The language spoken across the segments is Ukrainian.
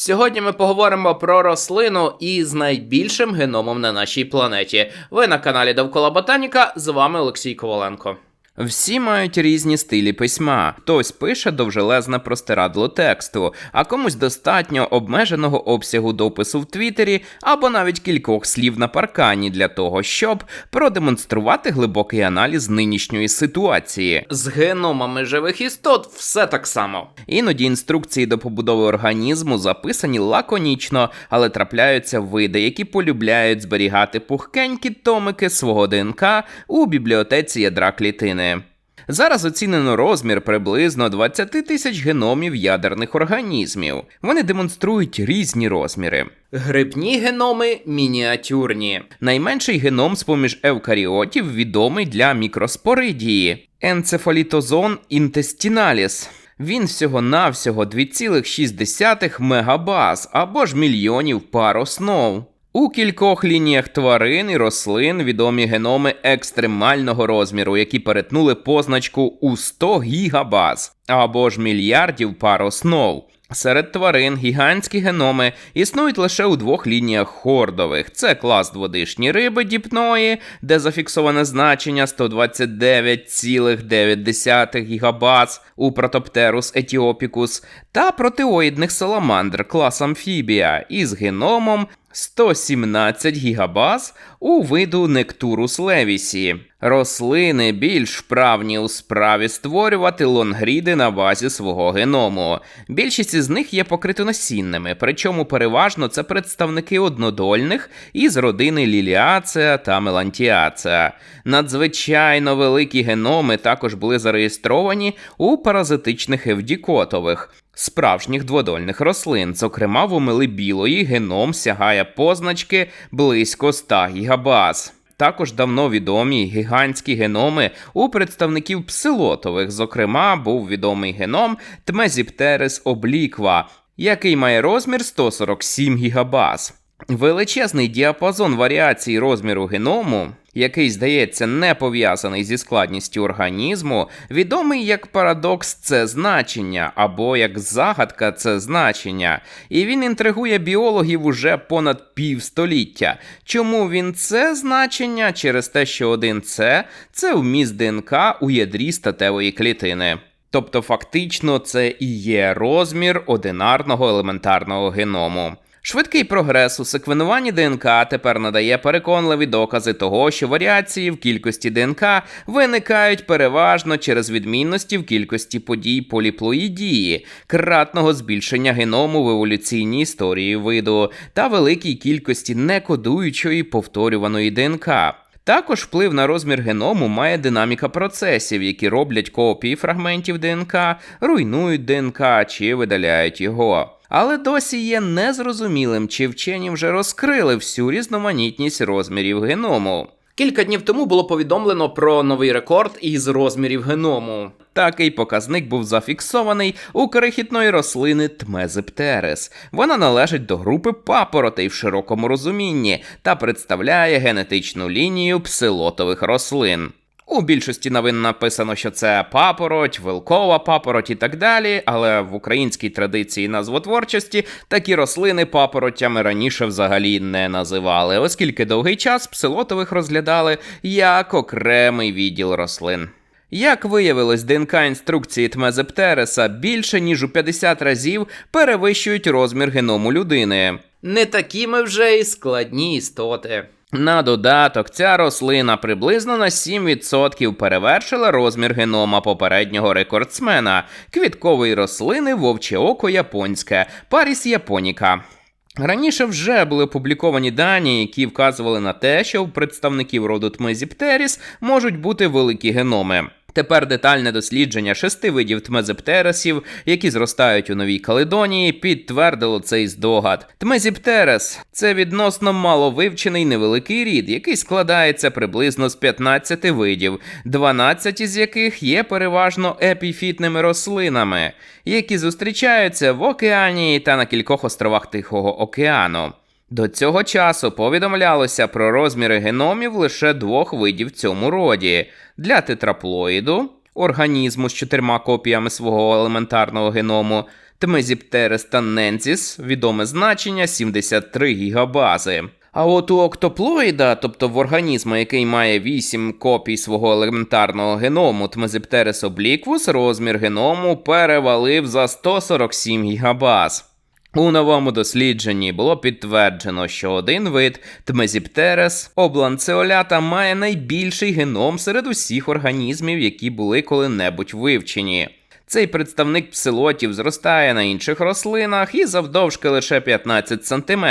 Сьогодні ми поговоримо про рослину із найбільшим геномом на нашій планеті. Ви на каналі Довкола Ботаніка. З вами Олексій Коваленко. Всі мають різні стилі письма. Хтось пише довжелезне простирадло тексту, а комусь достатньо обмеженого обсягу допису в Твіттері або навіть кількох слів на паркані для того, щоб продемонструвати глибокий аналіз нинішньої ситуації. З геномами живих істот все так само. Іноді інструкції до побудови організму записані лаконічно, але трапляються види, які полюбляють зберігати пухкенькі томики свого ДНК у бібліотеці ядра клітини. Зараз оцінено розмір приблизно 20 тисяч геномів ядерних організмів. Вони демонструють різні розміри. Грибні геноми мініатюрні. Найменший геном з поміж евкаріотів відомий для мікроспоридії енцефалітозон інтестіналіс. Він всього-навсього 2,6 мегабаз або ж мільйонів пар основ. У кількох лініях тварин і рослин відомі геноми екстремального розміру, які перетнули позначку у 100 гігабаз або ж мільярдів пар основ. Серед тварин гігантські геноми існують лише у двох лініях хордових: це клас дводишні риби діпної, де зафіксоване значення 129,9 гігабаз у протоптерус етіопікус, та протеоїдних саламандр клас амфібія із геномом 117 гігабаз у виду Нектурус левісі. Рослини більш вправні у справі створювати лонгріди на базі свого геному. Більшість із них є покритоносінними, причому переважно це представники однодольних із родини Ліліацеа та Мелантіацеа. Надзвичайно великі геноми також були зареєстровані у паразитичних евдікотових. Справжніх дводольних рослин, зокрема в умили білої, геном сягає позначки близько 100 гігабаз. Також давно відомі гігантські геноми у представників псилотових, зокрема, був відомий геном Тмезіптерис обліква, який має розмір 147 гігабаз. Величезний діапазон варіацій розміру геному, який, здається, не пов'язаний зі складністю організму, відомий як парадокс це значення або як загадка це значення, і він інтригує біологів уже понад півстоліття. Чому він це значення? Через те, що один це це вміст ДНК у ядрі статевої клітини. Тобто, фактично, це і є розмір одинарного елементарного геному. Швидкий прогрес у секвенуванні ДНК тепер надає переконливі докази того, що варіації в кількості ДНК виникають переважно через відмінності в кількості подій поліплоїдії, кратного збільшення геному в еволюційній історії виду та великій кількості некодуючої повторюваної ДНК. Також вплив на розмір геному має динаміка процесів, які роблять копії фрагментів ДНК, руйнують ДНК чи видаляють його. Але досі є незрозумілим, чи вчені вже розкрили всю різноманітність розмірів геному. Кілька днів тому було повідомлено про новий рекорд із розмірів геному. Такий показник був зафіксований у крихітної рослини Тмезиптерес. Вона належить до групи папоротей в широкому розумінні та представляє генетичну лінію псилотових рослин. У більшості новин написано, що це папороть, вилкова папороть і так далі, але в українській традиції назвотворчості такі рослини папоротями раніше взагалі не називали, оскільки довгий час псилотових розглядали як окремий відділ рослин. Як виявилось, ДНК інструкції Тмезептереса більше ніж у 50 разів перевищують розмір геному людини. Не такі ми вже і складні істоти. На додаток, ця рослина приблизно на 7% перевершила розмір генома попереднього рекордсмена квіткової рослини вовче око японське Паріс японіка. Раніше вже були опубліковані дані, які вказували на те, що у представників роду Тмезіптеріс можуть бути великі геноми. Тепер детальне дослідження шести видів тмезептересів, які зростають у Новій Каледонії, підтвердило цей здогад. Тмезіптерес це відносно маловивчений невеликий рід, який складається приблизно з 15 видів, 12 із яких є переважно епіфітними рослинами, які зустрічаються в океані та на кількох островах Тихого океану. До цього часу повідомлялося про розміри геномів лише двох видів в цьому роді для тетраплоїду, організму з чотирма копіями свого елементарного геному, Тмезіптерес таненсіс, відоме значення 73 гігабази. А от у октоплоїда, тобто в організма, який має 8 копій свого елементарного геному Тмезиптерес обліквус, розмір геному перевалив за 147 гігабаз. У новому дослідженні було підтверджено, що один вид Тмезіптерес обланцеолята має найбільший геном серед усіх організмів, які були коли-небудь вивчені. Цей представник псилотів зростає на інших рослинах і завдовжки лише 15 см,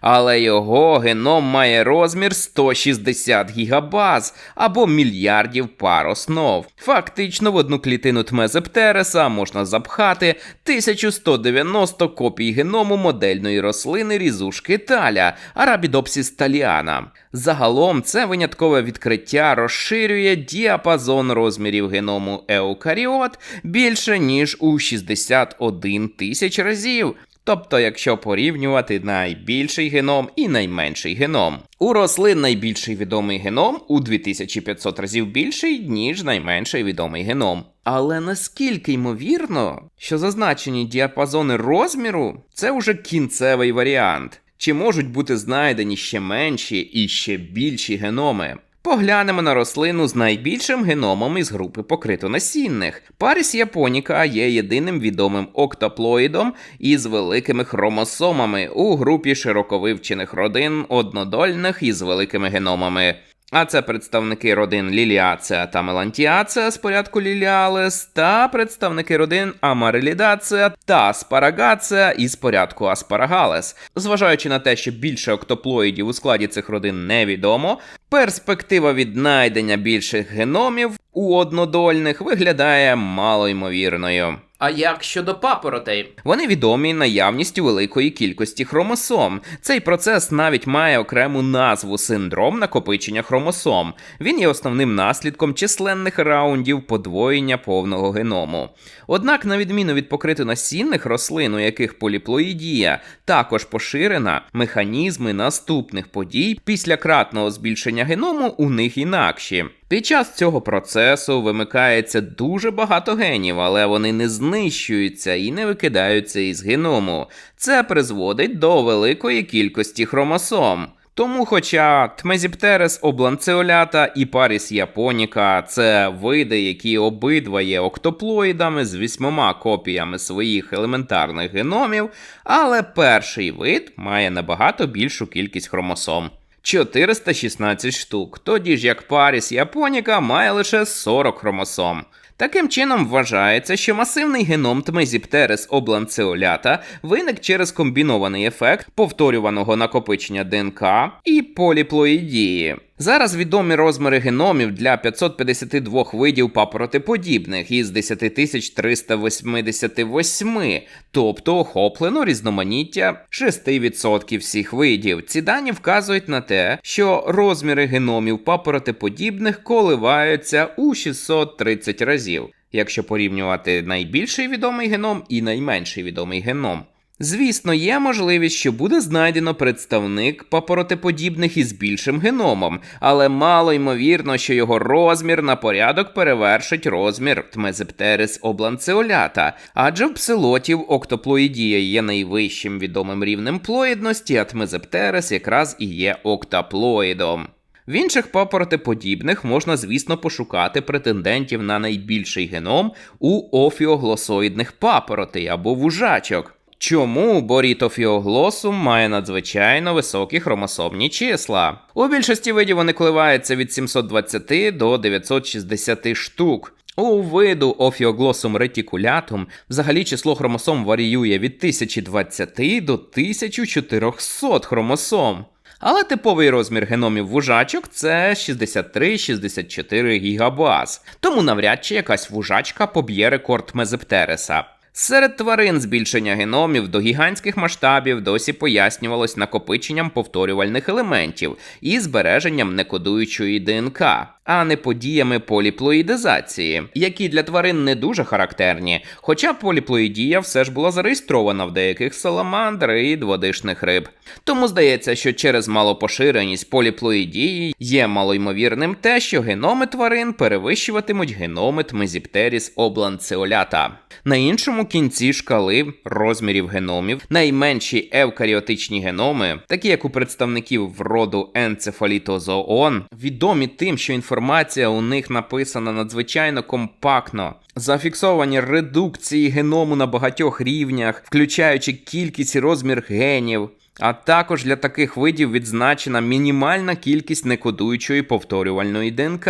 але його геном має розмір 160 гігабаз або мільярдів пар основ. Фактично в одну клітину тмезептереса можна запхати 1190 копій геному модельної рослини різушки таля Arabidopsis thaliana. Загалом це виняткове відкриття розширює діапазон розмірів геному еукаріот більше ніж у 61 тисяч разів. Тобто, якщо порівнювати найбільший геном і найменший геном. У рослин найбільший відомий геном у 2500 разів більший, ніж найменший відомий геном. Але наскільки ймовірно, що зазначені діапазони розміру це вже кінцевий варіант. Чи можуть бути знайдені ще менші і ще більші геноми? Поглянемо на рослину з найбільшим геномом із групи покритонасінних. Паріс японіка є єдиним відомим октоплоїдом із великими хромосомами у групі широковивчених родин однодольних із великими геномами. А це представники родин Ліліацеа та Мелантіацеа з порядку Ліліалес, та представники родин Амарелідацеа та Аспарагацеа із порядку Аспарагалес. Зважаючи на те, що більше октоплоїдів у складі цих родин невідомо, перспектива віднайдення більших геномів у однодольних виглядає малоймовірною. А як щодо папоротей? Вони відомі наявністю великої кількості хромосом. Цей процес навіть має окрему назву синдром накопичення хромосом. Він є основним наслідком численних раундів подвоєння повного геному. Однак, на відміну від покритонасінних рослин, у яких поліплоїдія також поширена, механізми наступних подій після кратного збільшення геному у них інакші. Під час цього процесу вимикається дуже багато генів, але вони не знищуються і не викидаються із геному. Це призводить до великої кількості хромосом. Тому, хоча Тмезіптерес обланцеолята і Паріс японіка це види, які обидва є октоплоїдами з вісьмома копіями своїх елементарних геномів, але перший вид має набагато більшу кількість хромосом. 416 штук, тоді ж як Паріс Японіка має лише 40 хромосом. Таким чином вважається, що масивний геном Тмезіптерес обланцеолята виник через комбінований ефект повторюваного накопичення ДНК і поліплоїдії. Зараз відомі розміри геномів для 552 видів папоротиподібних із 10388, тобто охоплено різноманіття 6% всіх видів. Ці дані вказують на те, що розміри геномів папоротиподібних коливаються у 630 разів, якщо порівнювати найбільший відомий геном і найменший відомий геном. Звісно, є можливість, що буде знайдено представник папоротиподібних із більшим геномом, але мало ймовірно, що його розмір на порядок перевершить розмір Тмезептерис обланцеолята, адже в псилотів октоплоїдія є найвищим відомим рівнем плоїдності, а Тмезептерис якраз і є октаплоїдом. В інших папоротиподібних можна, звісно, пошукати претендентів на найбільший геном у офіоглосоїдних папоротей або вужачок. Чому борітофіоглосум має надзвичайно високі хромосомні числа? У більшості видів вони коливаються від 720 до 960 штук. У виду Ophioglossum reticulatum взагалі число хромосом варіює від 1020 до 1400 хромосом. Але типовий розмір геномів вужачок це 63-64 гігабаз. Тому навряд чи якась вужачка поб'є рекорд Мезептереса. Серед тварин збільшення геномів до гігантських масштабів досі пояснювалось накопиченням повторювальних елементів і збереженням некодуючої ДНК. А не подіями поліплоїдизації, які для тварин не дуже характерні. Хоча поліплоїдія все ж була зареєстрована в деяких саламандр і дводишних риб. Тому здається, що через малопоширеність поліплоїдії є малоймовірним те, що геноми тварин перевищуватимуть геноми тмезіптеріс обланцеолята. На іншому кінці шкали розмірів геномів найменші евкаріотичні геноми, такі як у представників роду енцефалітозоон, відомі тим, що інформація у них написана надзвичайно компактно. Зафіксовані редукції геному на багатьох рівнях, включаючи кількість і розмір генів. А також для таких видів відзначена мінімальна кількість некодуючої повторювальної ДНК.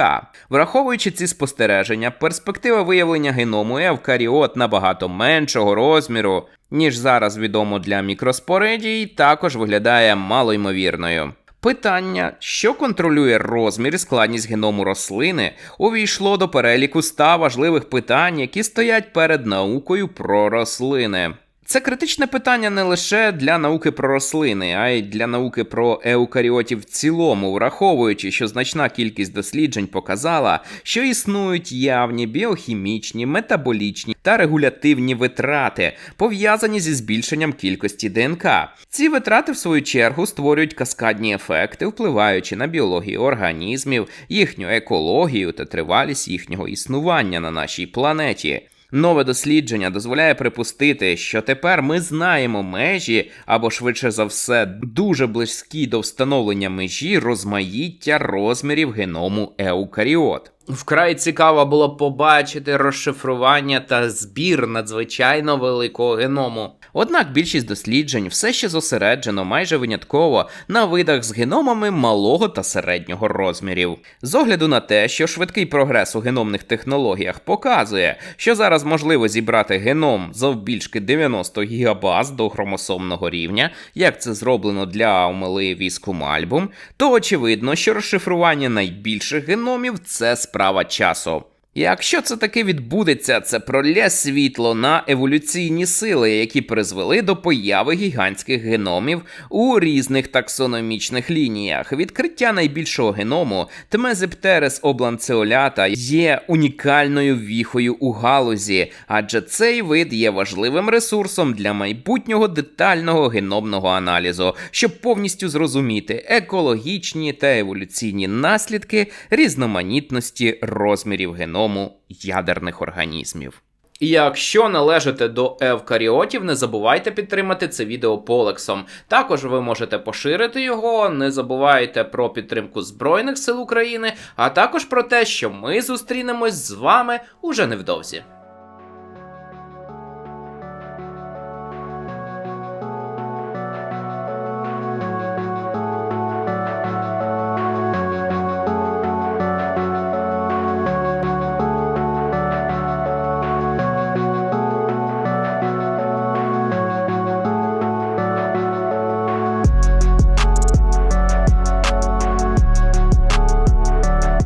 Враховуючи ці спостереження, перспектива виявлення геному евкаріот набагато меншого розміру, ніж зараз відомо для мікроспоридій, також виглядає малоймовірною. Питання, що контролює розмір і складність геному рослини, увійшло до переліку ста важливих питань, які стоять перед наукою про рослини. Це критичне питання не лише для науки про рослини, а й для науки про еукаріотів в цілому, враховуючи, що значна кількість досліджень показала, що існують явні біохімічні, метаболічні та регулятивні витрати, пов'язані зі збільшенням кількості ДНК. Ці витрати, в свою чергу, створюють каскадні ефекти, впливаючи на біологію організмів, їхню екологію та тривалість їхнього існування на нашій планеті. Нове дослідження дозволяє припустити, що тепер ми знаємо межі, або швидше за все, дуже близькі до встановлення межі розмаїття розмірів геному еукаріот. Вкрай цікаво було побачити розшифрування та збір надзвичайно великого геному. Однак більшість досліджень все ще зосереджено майже винятково на видах з геномами малого та середнього розмірів. З огляду на те, що швидкий прогрес у геномних технологіях показує, що зараз можливо зібрати геном завбільшки 90 гігабаз до хромосомного рівня, як це зроблено для омели віску Мальбум, то очевидно, що розшифрування найбільших геномів це справа часу. Якщо це таки відбудеться, це пролє світло на еволюційні сили, які призвели до появи гігантських геномів у різних таксономічних лініях. Відкриття найбільшого геному Тмезептерес обланцеолята є унікальною віхою у галузі, адже цей вид є важливим ресурсом для майбутнього детального геномного аналізу, щоб повністю зрозуміти екологічні та еволюційні наслідки різноманітності розмірів геному ядерних організмів. І якщо належите до евкаріотів, не забувайте підтримати це відео полексом. Також ви можете поширити його, не забувайте про підтримку Збройних сил України, а також про те, що ми зустрінемось з вами уже невдовзі.